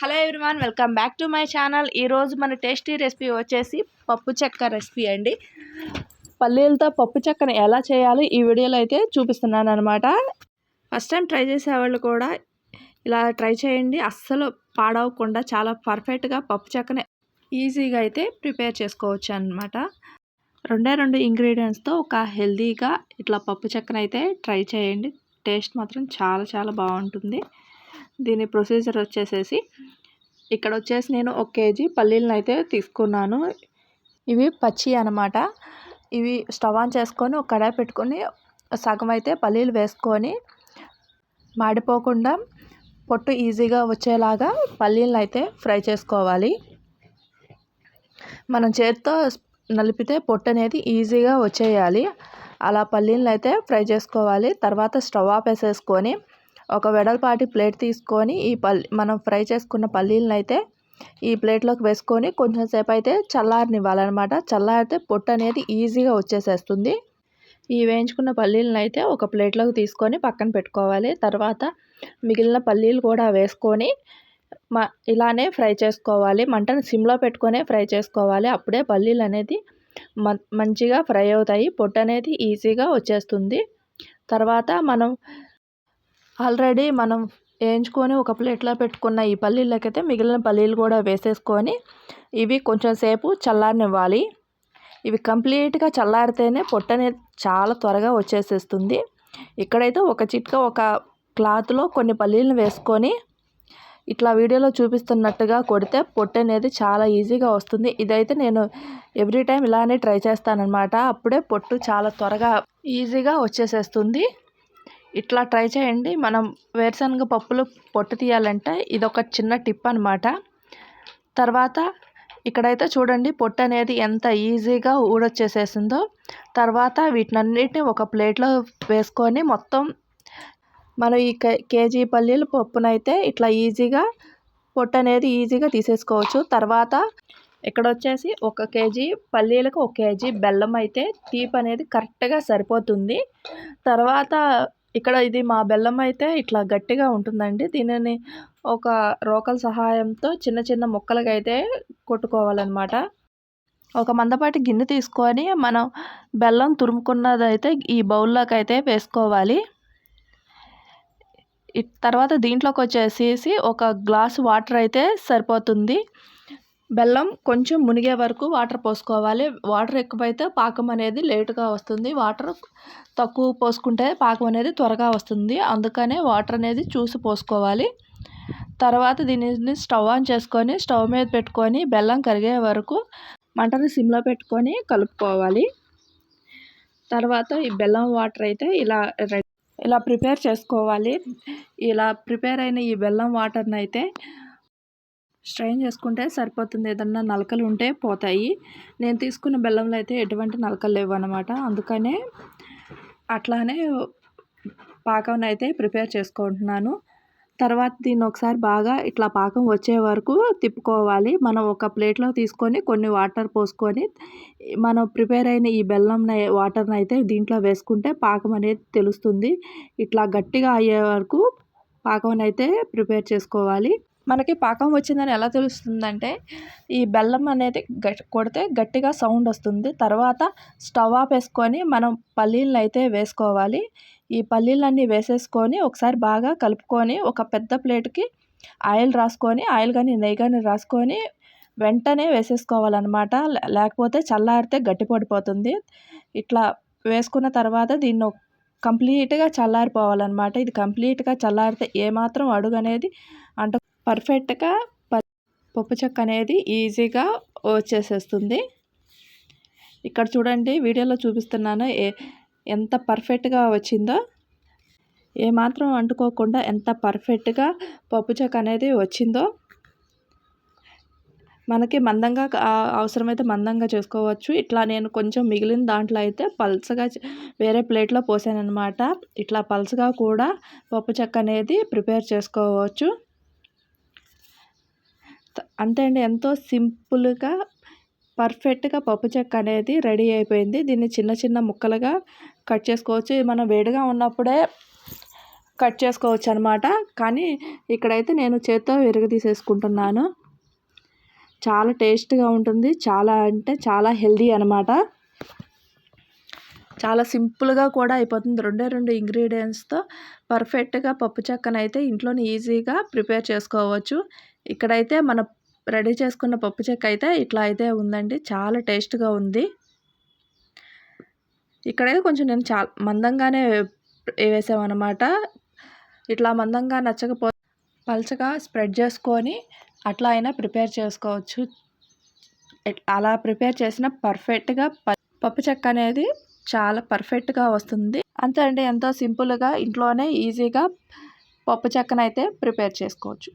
Hello everyone welcome back to my channel. ఈరోజు మన tasty recipe వచ్చేసి పప్పు చెక్క రెసిపీ అండి. పల్లీలతో పప్పు చెక్కను ఎలా చేయాలో ఈ వీడియోలో అయితే చూపిస్తున్నాను అనమాట ఫస్ట్ టైం ట్రై చేసేవాళ్ళు కూడా ఇలా ట్రై చేయండి. అస్సలు పాడవకుండా చాలా పర్ఫెక్ట్గా పప్పు చెక్కని ఈజీగా అయితే ప్రిపేర్ చేసుకోవచ్చు అనమాట రెండే రెండు ఇంగ్రీడియంట్స్తో ఒక హెల్తీగా ఇట్లా పప్పు చెక్కనైతే అయితే ట్రై చేయండి. టేస్ట్ మాత్రం చాలా చాలా బాగుంటుంది. దీని ప్రొసీజర్ వచ్చేసేసి ఇక్కడ వచ్చేసి నేను ఒక కేజీ పల్లీలను అయితే తీసుకున్నాను. ఇవి పచ్చి అనమాట ఇవి స్టవ్ ఆన్ చేసుకొని ఒక కడాయి పెట్టుకొని సగం అయితే పల్లీలు వేసుకొని మాడిపోకుండా పొట్టు ఈజీగా వచ్చేలాగా పల్లీలను అయితే ఫ్రై చేసుకోవాలి. మనం చేతితో నలిపితే పొట్టు అనేది ఈజీగా వచ్చేయాలి. అలా పల్లీలను అయితే ఫ్రై చేసుకోవాలి. తర్వాత స్టవ్ ఆఫ్ వేసేసుకొని ఒక వెడల్పాటి ప్లేట్ తీసుకొని ఈ పల్లి మనం ఫ్రై చేసుకున్న పల్లీలను అయితే ఈ ప్లేట్లోకి వేసుకొని కొంచెం సేపు అయితే చల్లారనివ్వాలన్నమాట. చల్లారితే పొట్టు అనేది ఈజీగా వచ్చేసేస్తుంది. ఈ వేయించుకున్న పల్లీలను అయితే ఒక ప్లేట్లోకి తీసుకొని పక్కన పెట్టుకోవాలి. తర్వాత మిగిలిన పల్లీలు కూడా వేసుకొని మ ఇలానే ఫ్రై చేసుకోవాలి. మంటను సిమ్లో పెట్టుకొనే ఫ్రై చేసుకోవాలి. అప్పుడే పల్లీలు అనేది మంచిగా ఫ్రై అవుతాయి. పొట్టు అనేది ఈజీగా వచ్చేస్తుంది. తర్వాత మనం ఆల్రెడీ మనం వేయించుకొని ఒక ప్లేట్లో పెట్టుకున్న ఈ పల్లీలకైతే మిగిలిన పల్లీలు కూడా వేసేసుకొని ఇవి కొంచెం సేపు చల్లారనివ్వాలి. ఇవి కంప్లీట్గా చల్లారితేనే పొట్టు అనేది చాలా త్వరగా వచ్చేసేస్తుంది. ఇక్కడైతే ఒక చిట్క ఒక క్లాత్లో కొన్ని పల్లీలను వేసుకొని ఇట్లా వీడియోలో చూపిస్తున్నట్టుగా కొడితే పొట్టు అనేది చాలా ఈజీగా వస్తుంది. ఇదైతే నేను ఎవ్రీ టైం ఇలానే ట్రై చేస్తానన్నమాట. అప్పుడే పొట్టు చాలా త్వరగా ఈజీగా వచ్చేసేస్తుంది. ఇట్లా ట్రై చేయండి. మనం వేరుశనగ పప్పులు పొట్టు తీయాలంటే ఇదొక చిన్న టిప్ అనమాట తర్వాత ఇక్కడైతే చూడండి పొట్టు అనేది ఎంత ఈజీగా ఊడొచ్చేసేసిందో. తర్వాత వీటినన్నిటిని ఒక ప్లేట్లో వేసుకొని మొత్తం మనం ఈ కేజీ పల్లీలు పప్పునైతే ఇట్లా ఈజీగా పొట్టు అనేది ఈజీగా తీసేసుకోవచ్చు. తర్వాత ఇక్కడ వచ్చేసి ఒక కేజీ పల్లీలకు ఒక కేజీ బెల్లం అయితే తీపి అనేది కరెక్ట్గా సరిపోతుంది. తర్వాత ఇక్కడ ఇది మా బెల్లం అయితే ఇట్లా గట్టిగా ఉంటుందండి. దీనిని ఒక రోకల సహాయంతో చిన్న చిన్న ముక్కలుగా అయితే కొట్టుకోవాలన్నమాట. ఒక మందపాటి గిన్నె తీసుకొని మనం బెల్లం తురుముకున్నదైతే ఈ బౌల్లోకి అయితే వేసుకోవాలి తర్వాత దీంట్లోకి వచ్చేసేసి ఒక గ్లాస్ వాటర్ అయితే సరిపోతుంది. బెల్లం కొంచెం మునిగే వరకు వాటర్ పోసుకోవాలి. వాటర్ ఎక్కువైతే పాకం అనేది లేటుగా వస్తుంది. వాటర్ తక్కువ పోసుకుంటే పాకం అనేది త్వరగా వస్తుంది. అందుకనే వాటర్ అనేది చూసి పోసుకోవాలి. తర్వాత దీనిని స్టవ్ ఆన్ చేసుకొని స్టవ్ మీద పెట్టుకొని బెల్లం కరిగే వరకు మంటని సిమ్లో పెట్టుకొని కలుపుకోవాలి. తర్వాత ఈ బెల్లం వాటర్ అయితే ఇలా ఇలా ప్రిపేర్ చేసుకోవాలి. ఇలా ప్రిపేర్ అయిన ఈ బెల్లం వాటర్ని అయితే స్ట్రెయిన్ చేసుకుంటే సరిపోతుంది. ఏదన్నా నలకలు ఉంటే పోతాయి. నేను తీసుకున్న బెల్లంలో అయితే ఎటువంటి నలకలు లేవు అనమాట అందుకనే అట్లానే పాకం అయితే ప్రిపేర్ చేసుకుంటున్నాను. తర్వాత దీన్ని ఒకసారి బాగా ఇట్లా పాకం వచ్చే వరకు తిప్పుకోవాలి. మనం ఒక ప్లేట్లో తీసుకొని కొన్ని వాటర్ పోసుకొని మనం ప్రిపేర్ అయిన ఈ బెల్లం వాటర్ని అయితే దీంట్లో వేసుకుంటే పాకం అనేది తెలుస్తుంది. ఇట్లా గట్టిగా అయ్యే వరకు పాకం అయితే ప్రిపేర్ చేసుకోవాలి. మనకి పాకం వచ్చిందని ఎలా తెలుస్తుందంటే ఈ బెల్లం అనేది గట్ కొడితే గట్టిగా సౌండ్ వస్తుంది. తర్వాత స్టవ్ ఆఫ్ వేసుకొని మనం పల్లీలను అయితే వేసుకోవాలి. ఈ పల్లీలన్నీ వేసేసుకొని ఒకసారి బాగా కలుపుకొని ఒక పెద్ద ప్లేట్కి ఆయిల్ రాసుకొని ఆయిల్ కానీ నెయ్యి కానీ రాసుకొని వెంటనే వేసేసుకోవాలన్నమాట. లేకపోతే చల్లారితే గట్టి పడిపోతుంది. ఇట్లా వేసుకున్న తర్వాత దీన్ని కంప్లీట్గా చల్లారిపోవాలన్నమాట. ఇది కంప్లీట్గా చల్లారితే ఏమాత్రం అడుగు అనేది అంట పర్ఫెక్ట్గా పప్పు చెక్క అనేది ఈజీగా వచ్చేసేస్తుంది. ఇక్కడ చూడండి వీడియోలో చూపిస్తున్నాను ఏ ఎంత పర్ఫెక్ట్గా వచ్చిందో. ఏమాత్రం అంటుకోకుండా ఎంత పర్ఫెక్ట్గా పప్పు చెక్క అనేది వచ్చిందో. మనకి మందంగా అవసరమైతే మందంగా చేసుకోవచ్చు. ఇట్లా నేను కొంచెం మిగిలిన దాంట్లో అయితే పల్చగా వేరే ప్లేట్లో పోసాను అనమాట ఇట్లా పల్చగా కూడా పప్పు చెక్క అనేది ప్రిపేర్ చేసుకోవచ్చు. అంతే అండి ఎంతో సింపుల్గా పర్ఫెక్ట్గా పప్పు చెక్క అనేది రెడీ అయిపోయింది. దీన్ని చిన్న చిన్న ముక్కలుగా కట్ చేసుకోవచ్చు. మనం వేడిగా ఉన్నప్పుడే కట్ చేసుకోవచ్చు అనమాట కానీ ఇక్కడైతే నేను చేత్తో విరగదీసేసుకుంటున్నాను చాలా టేస్ట్గా ఉంటుంది. చాలా అంటే చాలా హెల్దీ అనమాట చాలా సింపుల్గా కూడా అయిపోతుంది. రెండే రెండు ఇంగ్రీడియంట్స్తో పర్ఫెక్ట్గా పప్పు చెక్కనైతే ఇంట్లోనే ఈజీగా ప్రిపేర్ చేసుకోవచ్చు. ఇక్కడైతే మన రెడీ చేసుకున్న పప్పు చెక్క అయితే ఇట్లా అయితే ఉందండి. చాలా టేస్ట్గా ఉంది. ఇక్కడైతే కొంచెం నేను చాలా మందంగానే వేసామన్నమాట. ఇట్లా మందంగా నచ్చకపోతే పల్చగా స్ప్రెడ్ చేసుకొని అట్లా అయినా ప్రిపేర్ చేసుకోవచ్చు. అలా ప్రిపేర్ చేసిన పర్ఫెక్ట్గా పప్పు చెక్క అనేది చాలా పర్ఫెక్ట్గా వస్తుంది. అంతే అండి. ఎంతో సింపుల్గా ఇంట్లోనే ఈజీగా పప్పు చెక్కనైతే ప్రిపేర్ చేసుకోవచ్చు.